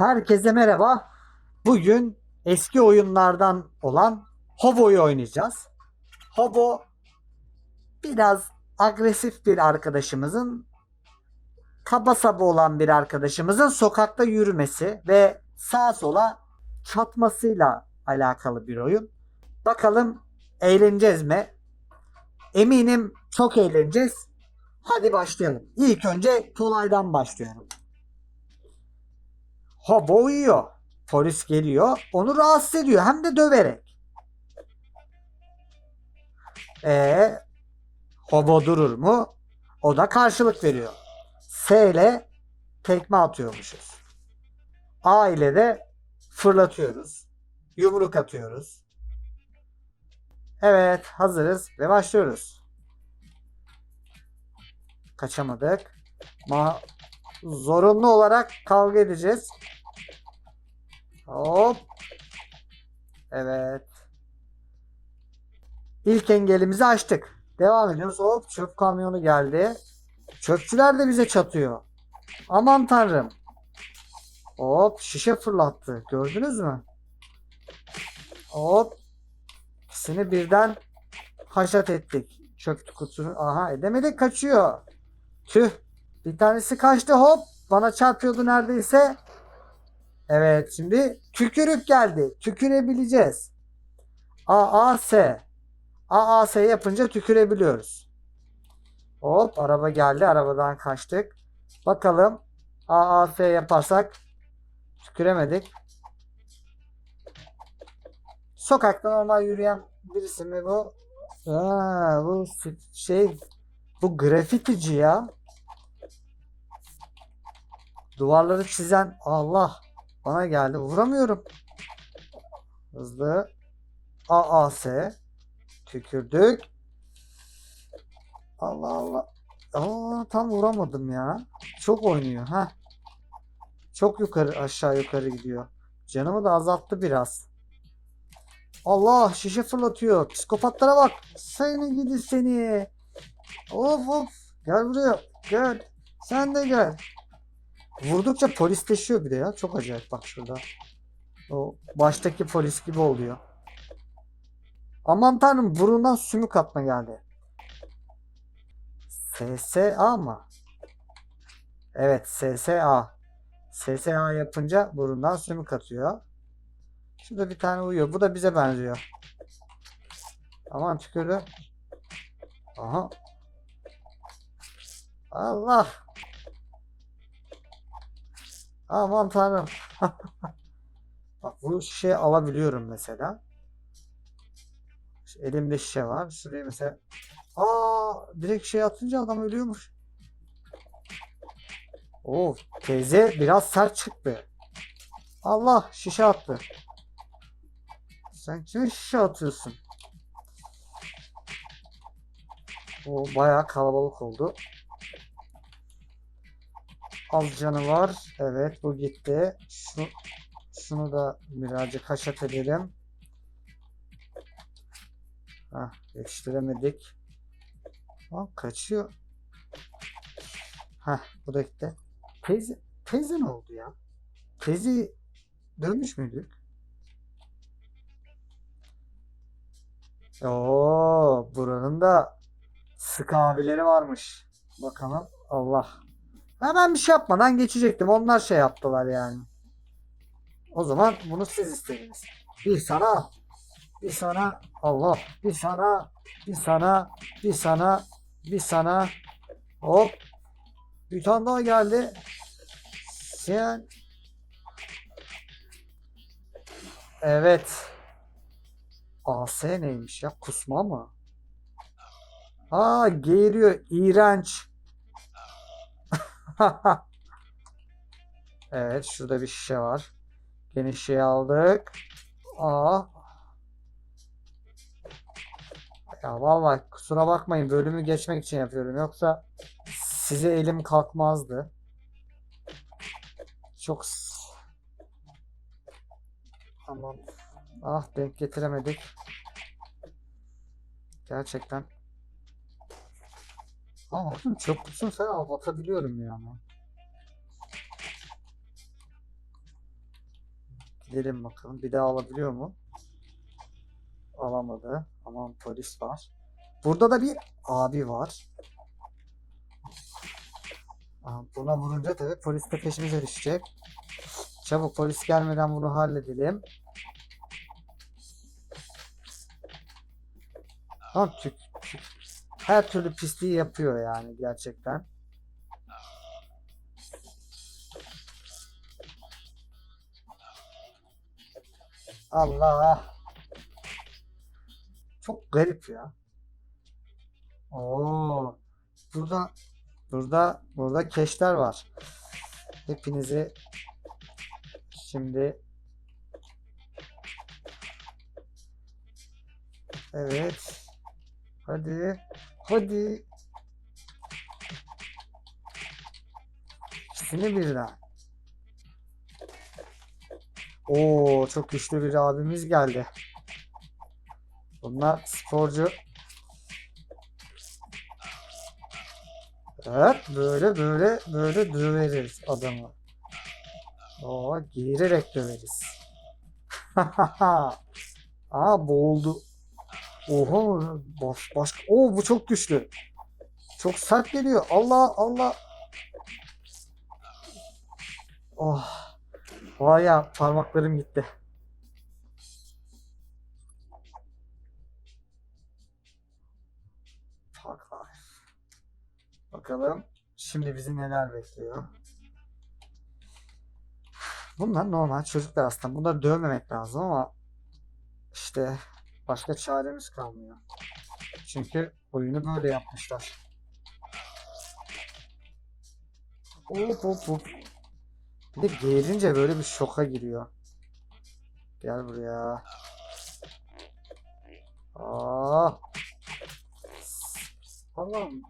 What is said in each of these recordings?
Herkese merhaba. Bugün eski oyunlardan olan Hobo'yu oynayacağız. Hobo biraz agresif bir arkadaşımızın kaba saba olan bir arkadaşımızın sokakta yürümesi ve sağa sola çatmasıyla alakalı bir oyun. Bakalım eğleneceğiz mi? Eminim çok eğleneceğiz. Hadi başlayalım. İlk önce kolaydan başlıyorum. Hobo uyuyor. Polis geliyor. Onu rahatsız ediyor. Hem de döverek. E Hobo durur mu? O da karşılık veriyor. S ile tekme atıyormuşuz. A ile de fırlatıyoruz. Yumruk atıyoruz. Evet hazırız ve başlıyoruz. Kaçamadık. Ma zorunlu olarak kavga edeceğiz. Hop. Evet. İlk engelimizi açtık. Devam ediyoruz. Hop çöp kamyonu geldi. Çöpçüler de bize çatıyor. Aman tanrım. Hop şişe fırlattı. Gördünüz mü? Hop. İkisini birden haşat ettik. Çöp kutusunu. Aha edemedik kaçıyor. Tüh. Bir tanesi kaçtı hop. Bana çarpıyordu neredeyse. Evet şimdi tükürük geldi. Tükürebileceğiz. AAS. AAS yapınca tükürebiliyoruz. Hop araba geldi. Arabadan kaçtık. Bakalım AAS yaparsak tüküremedik. Sokakta normal yürüyen birisi mi bu? Aa, bu şey bu grafitici ya. Duvarları çizen Allah bana geldi. Vuramıyorum. Hızlı. AAS. Tükürdük. Allah Allah. Aa, tam vuramadım ya. Çok oynuyor. ha. Çok yukarı aşağı yukarı gidiyor. Canımı da azalttı biraz. Allah şişe fırlatıyor. Psikopatlara bak. Seni gidi seni. Of of. Gel buraya. Gel. Sen de gel. Vurdukça polisleşiyor bir de ya. Çok acayip bak şurada. O baştaki polis gibi oluyor. Aman tanrım burundan sümük atma geldi. SSA mı? Evet SSA. SSA yapınca burundan sümük atıyor. Şurada bir tane uyuyor. Bu da bize benziyor. Aman tükürdü. Aha. Allah. Aman tanrım. Bak bu şişeyi alabiliyorum mesela. Şu Elimde şişe var. Şuraya mesela. Aa, direkt şey atınca adam ölüyormuş. Oo, teyze biraz sert çıktı. Allah şişe attı. Sen kime şişe atıyorsun? O bayağı kalabalık oldu. Az canı var. Evet bu gitti. Şu, şunu da birazcık haşat edelim. Hah, yetiştiremedik. Aa, kaçıyor. Hah, bu da gitti. Teyze, teyze ne oldu ya? Teyze dönmüş müydük? Oo, buranın da sık abileri varmış. Bakalım. Allah. Hemen bir şey yapmadan geçecektim. Onlar şey yaptılar yani. O zaman bunu siz istediniz. Bir sana, bir sana, Allah, bir sana, bir sana, bir sana, bir sana. Hop. Bir tane daha geldi. Sen. Evet. AS neymiş ya? Kusma mı? Aa geğiriyor. İğrenç. evet şurada bir şişe var. Gene şişeyi aldık. Aa. Ya vallahi kusura bakmayın bölümü geçmek için yapıyorum. Yoksa size elim kalkmazdı. Çok Tamam. Ah denk getiremedik. Gerçekten. Ama bakın çöp kutusunu falan atabiliyorum yani. Gidelim bakalım. Bir daha alabiliyor mu? Alamadı. Aman polis var. Burada da bir abi var. Buna vurunca tabii polis de peşimize düşecek. Çabuk polis gelmeden bunu halledelim. Tamam tük, tük. Her türlü pisliği yapıyor yani gerçekten. Allah. Çok garip ya. Oo. Burada burada burada keşler var. Hepinizi şimdi Evet. Hadi. Hadi. İkisini birden. Oo, çok güçlü bir abimiz geldi. Bunlar sporcu. Evet, böyle böyle böyle döveriz adamı. Oo, geğirerek döveriz. Aa boğuldu. Oha baş, baş. Oo bu çok güçlü. Çok sert geliyor. Allah Allah. Oh. Vay ya parmaklarım gitti. Bakalım şimdi bizi neler bekliyor. Bunlar normal çocuklar aslında. Bunları dövmemek lazım ama işte başka çaremiz kalmıyor. Çünkü oyunu böyle yapmışlar. Hop hop hop. Bir de geğirince böyle bir şoka giriyor. Gel buraya. Aa. Allah'ım.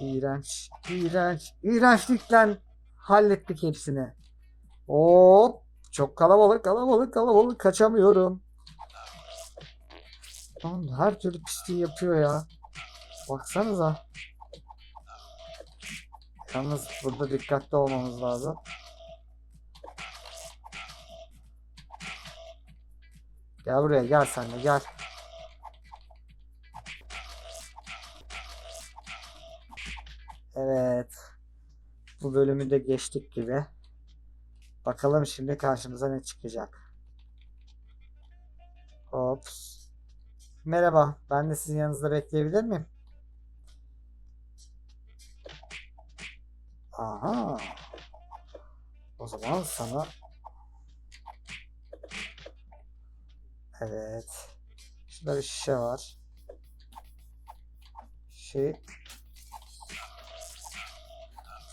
İğrenç, iğrenç, iğrençlikle hallettik hepsini. Hop. Çok kalabalık, kalabalık, kalabalık. Kaçamıyorum. Lan her türlü pisliği yapıyor ya. Baksanıza. Yalnız burada dikkatli olmamız lazım. Gel buraya gel sen de gel. Evet. Bu bölümü de geçtik gibi. Bakalım şimdi karşımıza ne çıkacak. Ops. Merhaba. Ben de sizin yanınızda bekleyebilir miyim? Aha. O zaman sana Evet. Şurada bir şişe var. Şey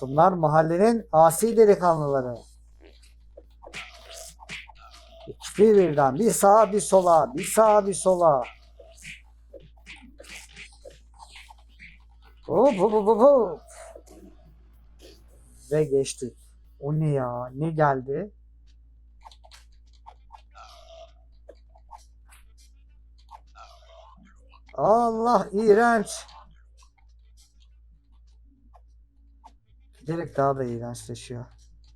Bunlar mahallenin asi delikanlıları. İkisi birden bir sağa bir sola, bir sağa bir sola. Hop hop hop hop. Ve geçtik. O ne ya? Ne geldi? Allah iğrenç. Giderek daha da iğrençleşiyor.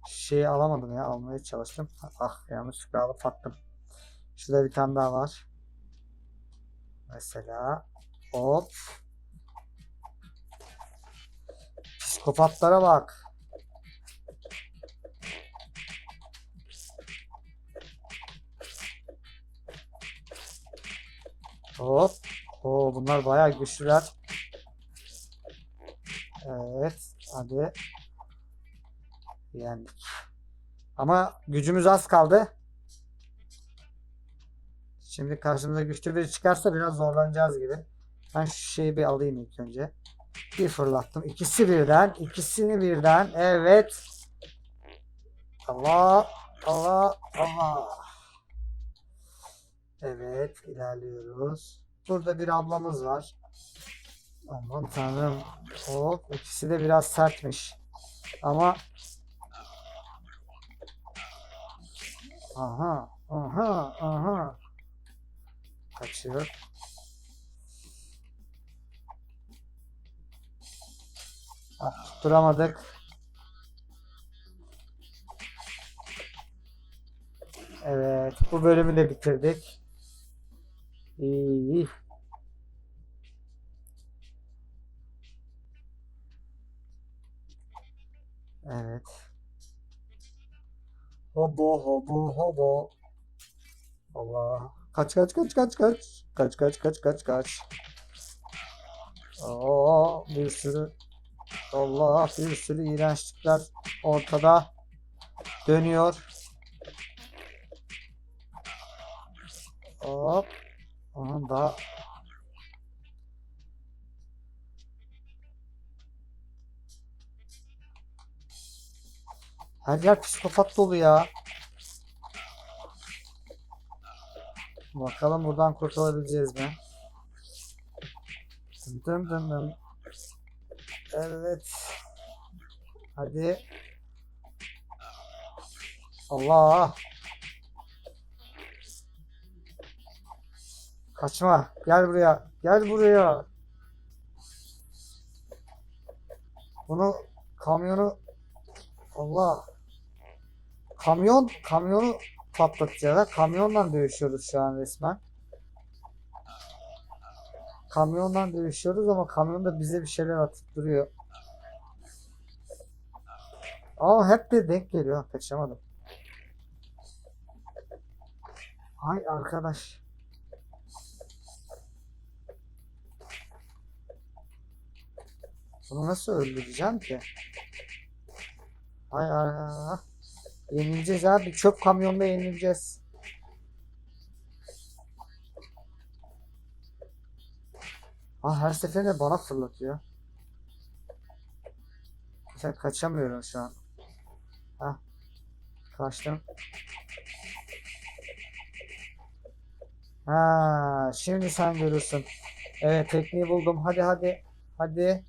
Şeyi alamadım ya. Almaya çalıştım. Ah yanlışlıkla alıp attım. Şurada bir tane daha var. Mesela hop. Psikopatlara bak. Hop. Oo, bunlar bayağı güçlüler. Evet. Hadi. Yendik. Ama gücümüz az kaldı. Şimdi karşımıza güçlü biri çıkarsa biraz zorlanacağız gibi. Ben şu şeyi bir alayım ilk önce. Bir fırlattım. İkisi birden. ikisini birden. Evet. Allah. Allah. Allah. Evet. ilerliyoruz. Burada bir ablamız var. Aman tanrım. Hop. ikisi de biraz sertmiş. Ama Aha. Aha. Aha. Kaçıyor. Ah, tutturamadık. Evet, bu bölümü de bitirdik. İyi. Evet. Hobo hobo hobo. Allah. Kaç kaç kaç kaç kaç. Kaç kaç kaç kaç kaç. Aa, bir sürü Allah bir sürü iğrençlikler ortada dönüyor. Hop. Onun da her yer psikopat dolu ya. Bakalım buradan kurtulabileceğiz mi? Dım dım dım. Evet. Hadi. Allah. Kaçma. Gel buraya. Gel buraya. Bunu kamyonu Allah. Kamyon kamyonu patlatacağız. Kamyonla dövüşüyoruz şu an resmen. Kamyondan dövüşüyoruz ama kamyon da bize bir şeyler atıp duruyor. Aa hep de denk geliyor. Kaçamadım. Ay arkadaş. Bunu nasıl öldüreceğim ki? Ay ay. Yenileceğiz abi. Çöp kamyonda yenileceğiz. Ah her seferinde bana fırlatıyor. Sen kaçamıyorum şu an. Ha. Kaçtım. Ha, şimdi sen görürsün. Evet, tekniği buldum. Hadi hadi. Hadi.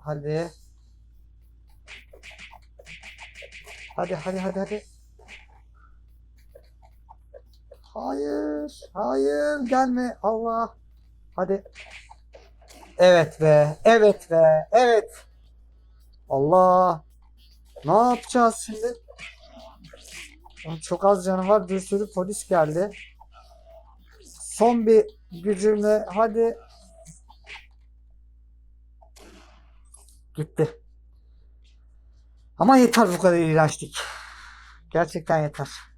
Hadi. Hadi hadi hadi hadi. Hayır. Hayır gelme. Allah. Hadi. Evet be. Evet be. Evet. Allah. Ne yapacağız şimdi? Çok az canı var. Bir sürü polis geldi. Son bir gücümle hadi. Gitti. Ama yeter bu kadar iğrençlik. Gerçekten yeter.